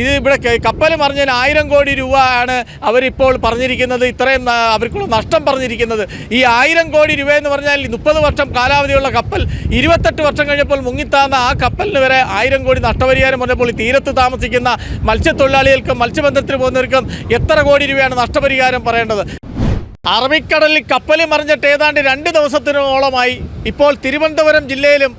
ഇത് ഇവിടെ കപ്പൽ മറിഞ്ഞതിന് ആയിരം കോടി രൂപ ആണ് അവരിപ്പോൾ പറഞ്ഞിരിക്കുന്നത്. ഇത്രയും അവർക്കുള്ള നഷ്ടം പറഞ്ഞിരിക്കുന്നത്. ഈ ആയിരം കോടി രൂപ എന്ന് പറഞ്ഞാൽ മുപ്പത് വർഷം കാലാവധിയുള്ള കപ്പൽ ഇരുപത്തെട്ട് വർഷം കഴിഞ്ഞപ്പോൾ മുങ്ങിത്താന്ന ആ കപ്പലിന് വരെ ആയിരം കോടി നഷ്ടപരിഹാരം പറഞ്ഞപ്പോൾ ഈ തീരത്ത് താമസിക്കുന്ന മത്സ്യത്തൊഴിലാളികൾക്കും മത്സ്യബന്ധനത്തിന് പോകുന്നവർക്കും എത്ര കോടി രൂപയാണ് നഷ്ടപരിഹാരം പറയേണ്ടത്? അറബിക്കടലിൽ കപ്പൽ മറിഞ്ഞിട്ട് ഏതാണ്ട് രണ്ട് ദിവസത്തിനോളമായി ഇപ്പോൾ തിരുവനന്തപുരം ജില്ലയിലും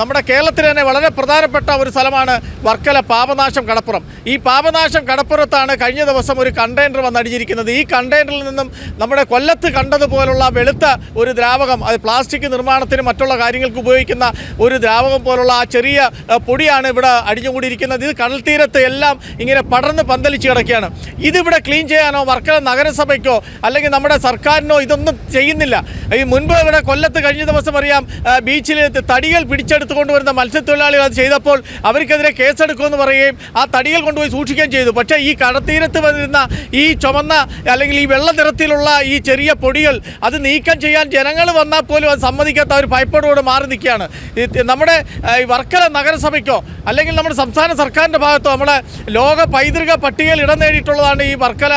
നമ്മുടെ കേരളത്തിൽ തന്നെ വളരെ പ്രധാനപ്പെട്ട ഒരു സ്ഥലമാണ് വർക്കല പാപനാശം കടപ്പുറം. ഈ പാപനാശം കടപ്പുറത്താണ് കഴിഞ്ഞ ദിവസം ഒരു കണ്ടെയ്നർ വന്നടിഞ്ഞിരിക്കുന്നത്. ഈ കണ്ടെയ്നറിൽ നിന്നും നമ്മുടെ കൊല്ലത്ത് കണ്ടതുപോലുള്ള വെളുത്ത ഒരു ദ്രാവകം അത് പ്ലാസ്റ്റിക് നിർമ്മാണത്തിനും മറ്റുള്ള കാര്യങ്ങൾക്ക് ഉപയോഗിക്കുന്ന ഒരു ദ്രാവകം പോലുള്ള ആ ചെറിയ പൊടിയാണ് ഇവിടെ അടിഞ്ഞുകൂടിയിരിക്കുന്നത്. ഇത് കടൽ തീരത്ത് എല്ലാം ഇങ്ങനെ പടർന്ന് പന്തലിച്ച് കിടക്കുകയാണ്. ഇതിവിടെ ക്ലീൻ ചെയ്യാനോ വർക്കല നഗരസഭയ്ക്കോ അല്ലെങ്കിൽ നമ്മുടെ സർക്കാരിനോ ഇതൊന്നും ചെയ്യുന്നില്ല. ഈ മുൻപ് ഇവിടെ കൊല്ലത്ത് കഴിഞ്ഞ ദിവസം അറിയാം ബീച്ചിൽ ബീച്ചിൽ തടികൾ പിടിച്ചെടുത്ത് കൊണ്ടുവരുന്ന മത്സ്യത്തൊഴിലാളികൾ അത് ചെയ്തപ്പോൾ അവർക്കെതിരെ കേസെടുക്കുമെന്ന് പറയുകയും ആ തടികൾ കൊണ്ടുപോയി സൂക്ഷിക്കുകയും ചെയ്തു. പക്ഷേ ഈ കടത്തീരത്ത് വരുന്ന ഈ ചുമന്ന അല്ലെങ്കിൽ ഈ വെള്ള നിറത്തിലുള്ള ഈ ചെറിയ പൊടികൾ അത് നീക്കം ചെയ്യാൻ ജനങ്ങൾ വന്നാൽ പോലും അത് സമ്മതിക്കാത്ത ഒരു ഭയപ്പാടോട് മാറി നിൽക്കുകയാണ്. നമ്മുടെ വർക്കല നഗരസഭയ്ക്കോ അല്ലെങ്കിൽ നമ്മുടെ സംസ്ഥാന സർക്കാരിന്റെ ഭാഗത്തോ നമ്മുടെ ലോക പൈതൃക പട്ടികയിൽ ഇടം നേടിയിട്ടുള്ളതാണ് ഈ വർക്കല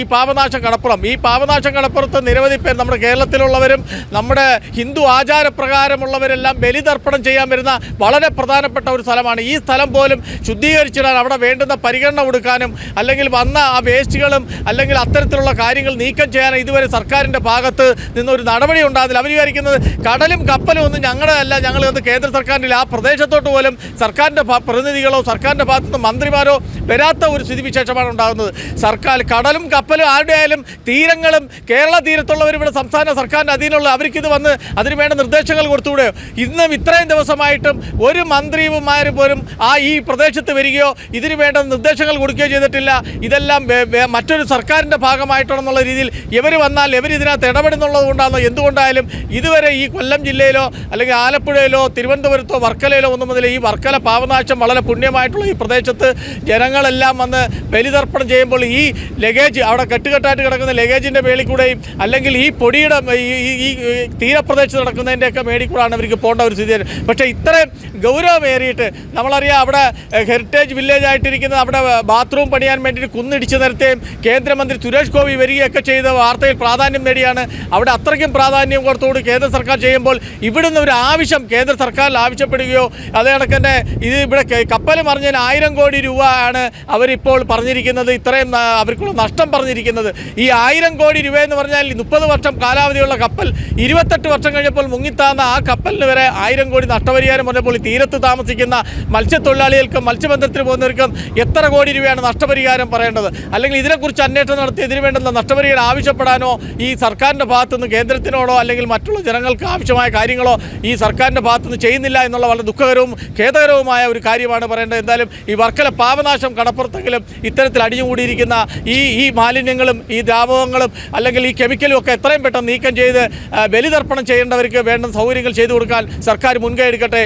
ഈ പാപനാശം കടപ്പുറം. ഈ പാപനാശം കടപ്പുറത്ത് നിരവധി പേർ നമ്മുടെ കേരളത്തിലുള്ളവരും നമ്മുടെ ഹിന്ദു ആചാരപ്രകാരമുള്ളവരെല്ലാം ബലിതർപ്പണം ചെയ്യാൻ വരുന്ന വളരെ പ്രധാനപ്പെട്ട ഒരു സ്ഥലമാണ്. ഈ സ്ഥലം പോലും ശുദ്ധീകരിച്ചിടാൻ അവിടെ വേണ്ടുന്ന പരിഗണന കൊടുക്കാനും അല്ലെങ്കിൽ വന്ന ആ വേസ്റ്റുകളും അല്ലെങ്കിൽ അത്തരത്തിലുള്ള കാര്യങ്ങൾ നീക്കം ചെയ്യാനും ഇതുവരെ സർക്കാരിന്റെ ഭാഗത്ത് നിന്നൊരു നടപടി ഉണ്ടാകില്ല അവർ വിചാരിക്കുന്നത് കടലും കപ്പലും ഒന്നും ഞങ്ങളുടെ അല്ല ഞങ്ങൾ അത് കേന്ദ്ര സർക്കാരിന്റെ ആ പ്രദേശത്തോട്ട് പോലും സർക്കാരിന്റെ പ്രതിനിധികളോ സർക്കാരിന്റെ ഭാഗത്തുനിന്ന് മന്ത്രിമാരോ വരാത്ത ഒരു സ്ഥിതിവിശേഷമാണ് ഉണ്ടാകുന്നത്. സർക്കാർ കടലും കപ്പലും ആരുടെ ആയാലും തീരങ്ങളും കേരള തീരത്തുള്ളവർ ഇവിടെ സംസ്ഥാന സർക്കാരിന്റെ അധീനമുള്ള അവർക്കിത് വന്ന് അതിന് വേണ്ട നിർദ്ദേശങ്ങൾ കൊടുത്തുകൂടെയോ? ഇന്നും ഇത്രയും ദിവസമായിട്ടും ഒരു മന്ത്രിമാർ പോലും ആ ഈ പ്രദേശത്ത് വരികയോ ഇതിനു വേണ്ട നിർദ്ദേശങ്ങൾ കൊടുക്കുകയോ ചെയ്തിട്ടില്ല. ഇതെല്ലാം മറ്റൊരു സർക്കാരിന്റെ ഭാഗമായിട്ടാണെന്നുള്ള രീതിയിൽ ഇവർ വന്നാൽ ഇവർ ഇതിനകത്ത് ഇടപെടുന്നുള്ളത് കൊണ്ടാണോ എന്തുകൊണ്ടായാലും ഇതുവരെ ഈ കൊല്ലം ജില്ലയിലോ അല്ലെങ്കിൽ ആലപ്പുഴയിലോ തിരുവനന്തപുരത്തോ വർക്കലയിലോ ഒന്നും മുതൽ ഈ വർക്കല പാവനാശം വളരെ പുണ്യമായിട്ടുള്ള ഈ പ്രദേശത്ത് ജനങ്ങളെല്ലാം വന്ന് ബലിതർപ്പണം ചെയ്യുമ്പോൾ ഈ ലഗേജ് അവിടെ കെട്ടുകെട്ടായിട്ട് കിടക്കുന്ന ലഗേജിന്റെ മേളിൽ കൂടെയും അല്ലെങ്കിൽ ഈ പൊടിയുടെ ഈ തീരപ്രദേശത്ത് നടക്കുന്നതിന്റെയൊക്കെ മേളിൽ കൂടെയാണ് അവർക്ക് പോകേണ്ട ഒരു സ്ഥിതി പക്ഷേ ഇത്രയും ഗൗരവമേറിയിട്ട് നമ്മളറിയാം അവിടെ ഹെറിറ്റേജ് വില്ലേജ് ആയിട്ടിരിക്കുന്ന അവിടെ ബാത്റൂം പണിയാൻ വേണ്ടിയിട്ട് കുന്നിടിച്ച് നിരത്തുകയും കേന്ദ്രമന്ത്രി സുരേഷ് ഗോപി വരികയൊക്കെ ചെയ്ത വാർത്തയിൽ പ്രാധാന്യം നേടിയാണ്. അവിടെ അത്രയ്ക്കും പ്രാധാന്യം കൊടുത്തുകൊണ്ട് കേന്ദ്ര സർക്കാർ ചെയ്യുമ്പോൾ ഇവിടുന്ന് ഒരു ആവശ്യം കേന്ദ്ര സർക്കാരിൽ ആവശ്യപ്പെടുകയോ അതേ തന്നെ ഇത് ഇവിടെ കപ്പൽ മറിഞ്ഞതിന് ആയിരം കോടി രൂപ ആണ് അവരിപ്പോൾ പറഞ്ഞിരിക്കുന്നത് ഇത്രയും അവർക്കുള്ള നഷ്ടം പറഞ്ഞിരിക്കുന്നത്. ഈ ആയിരം കോടി രൂപ എന്ന് പറഞ്ഞാൽ മുപ്പത് വർഷം കാലാവധിയുള്ള കപ്പൽ ഇരുപത്തെട്ട് വർഷം കഴിഞ്ഞപ്പോൾ മുങ്ങിത്താന്ന ആ കപ്പലിന് വരെ ആയിരം കോടി നഷ്ടപരിഹാരം പറഞ്ഞപ്പോൾ തീരത്ത് താമസിക്കുന്ന മത്സ്യത്തൊഴിലാളികൾക്കും മത്സ്യബന്ധനത്തിന് പോകുന്നവർക്കും എത്ര കോടി രൂപയാണ് നഷ്ടപരിഹാരം പറയേണ്ടത്? അല്ലെങ്കിൽ ഇതിനെക്കുറിച്ച് അന്വേഷണം നടത്തി ഇതിന് വേണ്ടുന്ന നഷ്ടപരിഹാരം ആവശ്യപ്പെടാനോ ഈ സർക്കാരിന്റെ ഭാഗത്തുനിന്ന് കേന്ദ്രത്തിനോടോ അല്ലെങ്കിൽ മറ്റുള്ള ജനങ്ങൾക്ക് ആവശ്യമായ കാര്യങ്ങളോ ഈ സർക്കാരിന്റെ ഭാഗത്തുനിന്ന് ചെയ്യുന്നില്ല എന്നുള്ള വളരെ ദുഃഖകരവും ഖേദകരവുമായ ഒരു കാര്യമാണ് പറയേണ്ടത്. എന്തായാലും ഈ വർക്കല പാപനാശം കടപ്പുറത്തെങ്കിലും ഇത്തരത്തിൽ അടിഞ്ഞുകൂടിയിരിക്കുന്ന ഈ ഈ മാലിന്യങ്ങളും ഈ ദ്രാവകങ്ങളും അല്ലെങ്കിൽ ഈ കെമിക്കലും ഒക്കെ എത്രയും പെട്ടെന്ന് നീക്കം ചെയ്ത് ബലിതർപ്പണം ചെയ്യേണ്ടവർക്ക് വേണ്ട സൗകര്യങ്ങൾ ചെയ്തു കൊടുക്കാൻ സർക്കാർ മുൻകൈ എടുക്കട്ടെ.